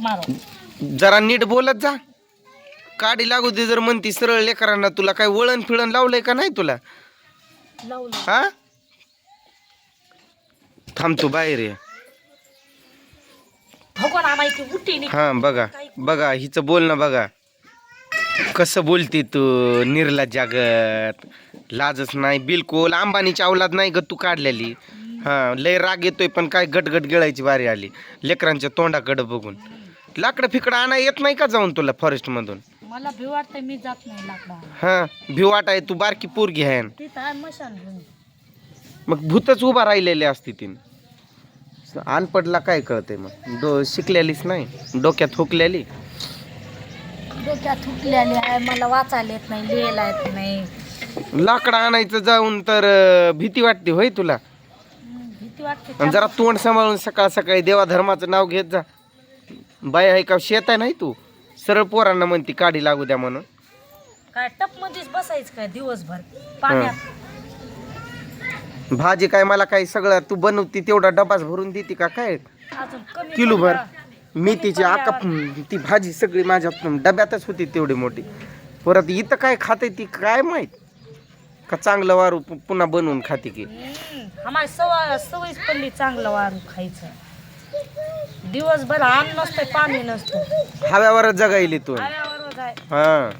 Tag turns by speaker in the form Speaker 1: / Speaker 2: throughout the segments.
Speaker 1: मारो
Speaker 2: जरा नीट बोलत जा. काडी लागू दे जर म्हणती सरळ लेकरांना तुला काय वळण फिळण लावलंय का नाही तुला?
Speaker 1: लावलं.
Speaker 2: हा? बाहेर ये.
Speaker 1: भगवान आम्हाला ती उठी नाही
Speaker 2: हा बघा. बघा हिचं बोलणं बघा. कसं बोलते तू निर्ला जागत. लाजच नाही बिलकुल. अंबानीची अवलाद नाही ग तू काढलेली. हा लय राग येतोय पण काय गटगट गिळायची बारी आली. लेकरांच्या तोंडाकडं बघून. लाकडं फिकडं आणा येत नाही का जाऊन तुला फॉरेस्ट मधून?
Speaker 1: मला भी वाटतंय मी जात नाही लाकडा
Speaker 2: हा भिवाट आहे तू बारकी पोरगी आहे.
Speaker 1: तिथं आहे मशान
Speaker 2: मग भूतच उभा राहिलेली असती तीन. अनपडला काय कळतंय मग? डो शिकलेलीच नाही डोक्यात हुकलेली.
Speaker 1: डोक्यात हुकलेली आहे मला वाचायला येत नाही लिहायला येत नाही.
Speaker 2: लाकडं आणायचं जाऊन तर अं, भीती वाटते होय तुला?
Speaker 1: हम्म, भीती वाटते.
Speaker 2: आणि जरा तोंड सांभाळून सकाळ सकाळी देवा धर्माचं नाव घेत जा. बाय आहे का शेत आहे नाही तू? सरळ पोरांना म्हणती काढी लागू द्या म्हणून.
Speaker 1: काय टप मध्येच बसायचं काय दिवसभर? पाण्यात.
Speaker 2: भाजी काय मला काय सगळं तू बनवती तेवढा डबाच भरून देते का काय?
Speaker 1: अजून कमी
Speaker 2: किलो भर.
Speaker 1: पडलं.
Speaker 2: मेथीची आका ती भाजी सगळी माझ्या डब्यातच होती तेवढी मोठी. परत इथं काय खाते ती काय माहीत? का चांगलं वारू पु- पुन्हा बनवून खाते की?
Speaker 1: हम्म, आम्हाला सवय सवयच पडली चांगलं वारू खायचं. दिवसभर अन्न नसतं पाणी नसतं
Speaker 2: हव्यावरच जगायली तू.
Speaker 1: आहे.
Speaker 2: हा.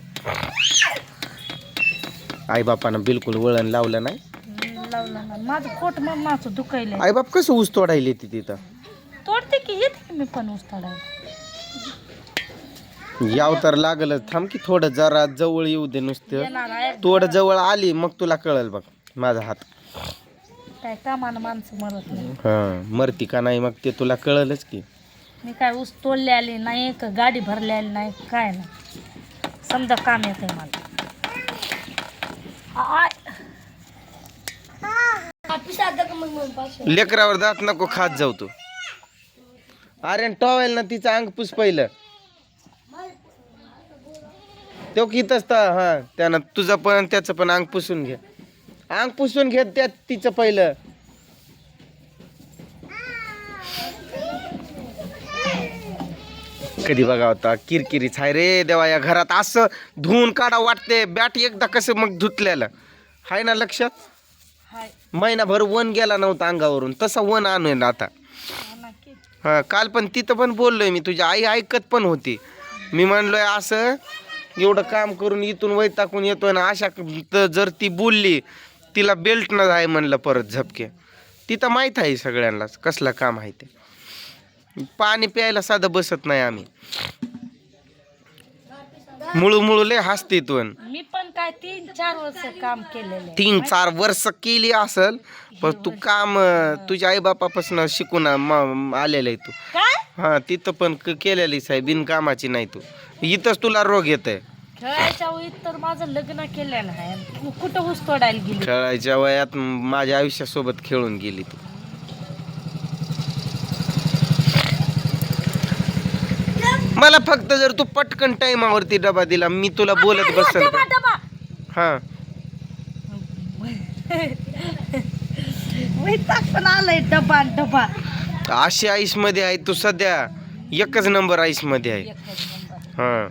Speaker 2: आई बापानं बिलकुल वळण लावलं नाही.
Speaker 1: हम्म, लावलं ना माझं पोट मम्माचं दुखायलंय
Speaker 2: आई बाप कसं ऊस तोडायली ती तिथं?
Speaker 1: तोडते की येते की मी पण उस्ताडायला
Speaker 2: याव तर लागलं थांब की थोडं जरा जवळ येऊ दे नुसतं.
Speaker 1: येणार आहे.
Speaker 2: थोडं जवळ आली मग तुला कळल बघ माझा हात.
Speaker 1: काय कामानं माणसं मरत नाही.
Speaker 2: हा मरती का नाही मग ते तुला कळलच की.
Speaker 1: मी काय ऊस तोडले आली नाही का गाडी भरली आली नाही काय नाही. समजा काम येते मला.
Speaker 2: लेकरावर दात नको खात जाऊ तू. अरे टॉवेल ना तिचं अंग पुस पहिलं. तो कितच हा त्यानं तुझं पण त्याचं पण अंग पुसून घे. अंग पुसून घे त्यात तिचं पहिलं. कधी बघा होता किरकिरीच आहे रे देवा या घरात. असं धुवून काढा वाटते बॅट एकदा कसं मग धुतल्याला हाय ना लक्षात? महिनाभर वन गेला नव्हता अंगावरून तसा वन आणून आता.
Speaker 1: हो.
Speaker 2: हा काल पण तिथं पण बोललोय मी तुझी आई ऐकत पण होती. मी म्हणलोय असं एवढं काम करून इथून वै टाकून येतोय ना अशा जर ती बोलली तिला बेल्ट न आहे म्हणलं परत झपके. तिथं माहीत आहे सगळ्यांनाच कसलं काम आहे ते. पाणी प्यायला साधं बसत नाही आम्ही. मुळू मुळू लय हसते
Speaker 1: मी पण काय तीन चार वर्ष काम केलेले.
Speaker 2: तीन चार वर्ष केली असल पण तू काम तुझ्या आईबापापासून शिकून आ- म- आलेलं आहे तू. हा तिथं पण केलेलीच आहे बिनकामाची नाही तू. इथंच तुला रोग येत आहे
Speaker 1: खेळायच्या वेळी तर माझं लग्न केलेलं आहे. कुठं ऊस तोडायला गेली?
Speaker 2: खेळायच्या वयात माझ्या आयुष्यासोबत खेळून गेली तू. मला फक्त जर तू पटकन टाइमावरती डबा दिला मी तुला बोलत बसल
Speaker 1: डबा डबा.
Speaker 2: हा.
Speaker 1: पण आलंय डबा डबा.
Speaker 2: अशी आईसमध्ये आहे तू सध्या एकच नंबर आईसमध्ये आहे. हा.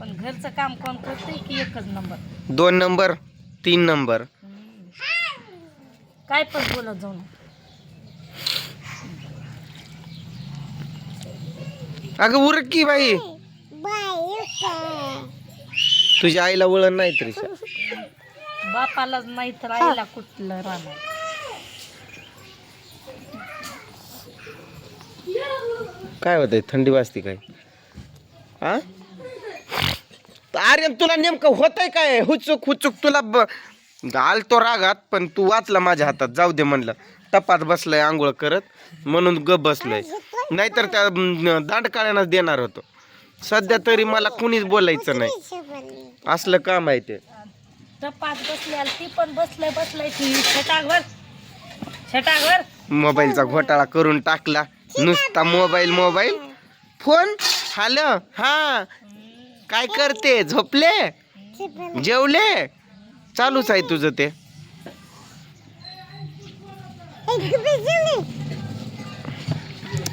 Speaker 1: पण घरचं काम कोण करते की एकच नंबर?
Speaker 2: दोन नंबर तीन नंबर.
Speaker 1: काय पण बोलत जाऊ
Speaker 2: अगं उरक की बाई. तुझ्या आईला वळण नाही तरी.
Speaker 1: बापालाच नाही तर आईला कुठलं राहणार?
Speaker 2: काय होतंय? थंडी वाजते काय? हा अरे तुला नेमकं होतंय काय? हुचूक हुचूक तुला आल तो रागात पण तू वाचला माझ्या हातात. जाऊ दे म्हणलं. टपात बसलाय आंघोळ करत म्हणून ग बसलोय. नाहीतर त्या म, दांडकाळ्यानंच देणार होतो. सध्या तरी मला कुणीच बोलायचं नाही. असलं काम आहे ते.
Speaker 1: टपात बसल्या ती पण बसलंय बसलंय ती. छटाकवर छटाकवर
Speaker 2: मोबाईलचा घोटाळा करून टाकला. नुसता मोबाईल मोबाईल. फोन? हॅलो? हा. काय करते? झोपले? जेवले? चालूच आहे तुझं ते.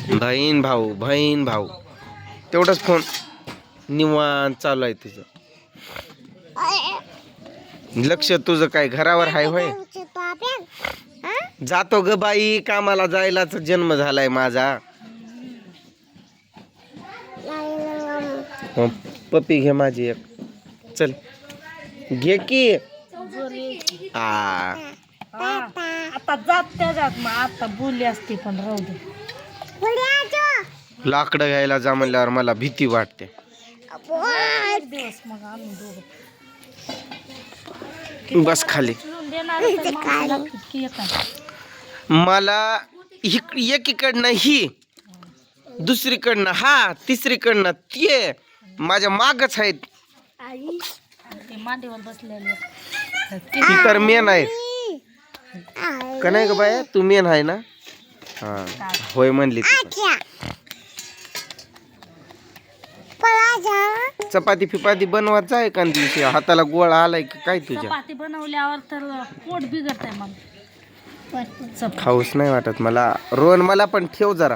Speaker 2: बहीण भाऊ बहीण भाऊ. तेवढंच फोन निवांत चालू आहे तुझं. लक्ष तुझं काय घरावर आहे होय? जातो ग बाई कामाला जायलाच जन्म झालाय माझा. हो, पप्पी घे माझी एक. चल. घे की.
Speaker 1: आता जात त्या जात मग आता बोलली असते पण राहू दे.
Speaker 2: लाकडं घ्यायला जा म्हणल्यावर मला भीती वाटते.
Speaker 1: एक दिवस मग आम्ही दोघं
Speaker 2: बस खाली.
Speaker 1: देणार की
Speaker 2: मला एकीकडनं ही दुसरीकडनं हा तिसरीकडनं ते माझ्या मागच आहेत.
Speaker 1: ते मांडीवर बसलेले
Speaker 2: ती तर मेन आहे. का नाही ग बाया? तू मेन आहे ना? हा. होय म्हणली ती पण. चपाती फिपाती बनवायचं आहे का दिवशी. हाताला गोळा आलाय का काय तुझ्या?
Speaker 1: चपाती बनवल्यावर तर पोट बिघडतंय मग.
Speaker 2: खाऊच नाही वाटत मला. रोहन मला पण ठेव जरा.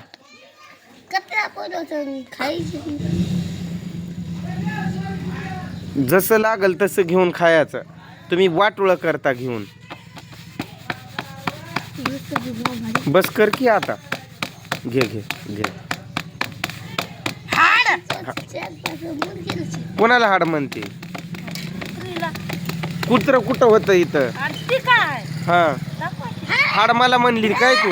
Speaker 2: जसं लागल तसं घेऊन खायचं. तुम्ही वाटोळं करता घेऊन. बस कर की आता. घे घे घे. कोणाला हाड म्हणते. कुत्र कुठं होतं इथं? हा. हाड मला म्हणली काय तू?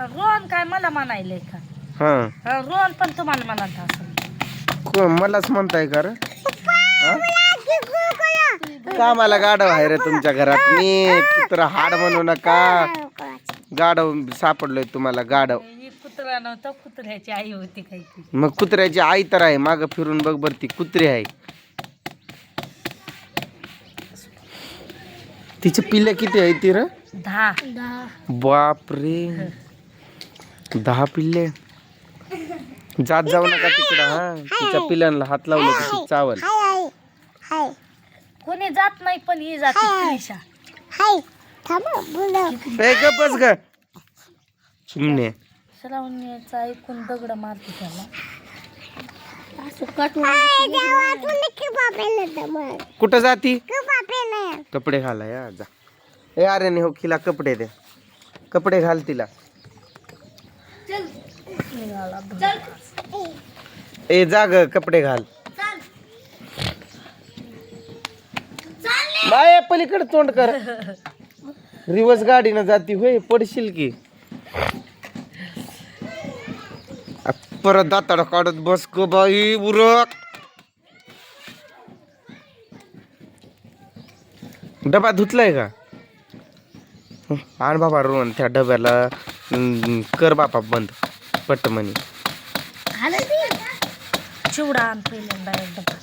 Speaker 1: रोहन काय मला म्हणायलंय का?
Speaker 2: हा.
Speaker 1: रोहन पण तुम्हाला म्हणत
Speaker 2: मलाच म्हणताय का? कामाला गाडव आहे रे तुमच्या घरात. मी कुत्र हाड म्हणू नका. गाडव सापडलोय तुम्हाला गाडव
Speaker 1: कुत्रा नव्हतं कुत्र्याची आई होती काहीतरी.
Speaker 2: मग कुत्र्याची आई तर आहे माग फिरून बघ बर ती कुत्री आहे. तिचे पिल्ले किती आहे ती र?
Speaker 1: दहा.
Speaker 2: बापरे. दहा पिल्ले. जात जाऊ नका तिकडं हा. तिच्या पिल्लांना हात लावले की ती चावल.
Speaker 1: कोणी जात नाही पण ही जाते
Speaker 2: ए गपच ग. चिमणे.
Speaker 1: श्रावणीचा ऐकून दगड मारते त्याला.
Speaker 2: कुठं जाती? कपडे घाला या जा. ए अरे हो खिला कपडे दे. कपडे घाल तिला. ए जा ग कपडे घाल. बाय पलीकडे तोंड कर. रिवर्स गाडीनं जाती होय पडशील की. परत दाताड काढत बस ग बाई उरक. डबा धुतलाय का? आण बाबा रोहन त्या डब्याला कर बापा बंद पट्ट म्हणे
Speaker 1: चिवडा आण पहिल्यांदा डबा.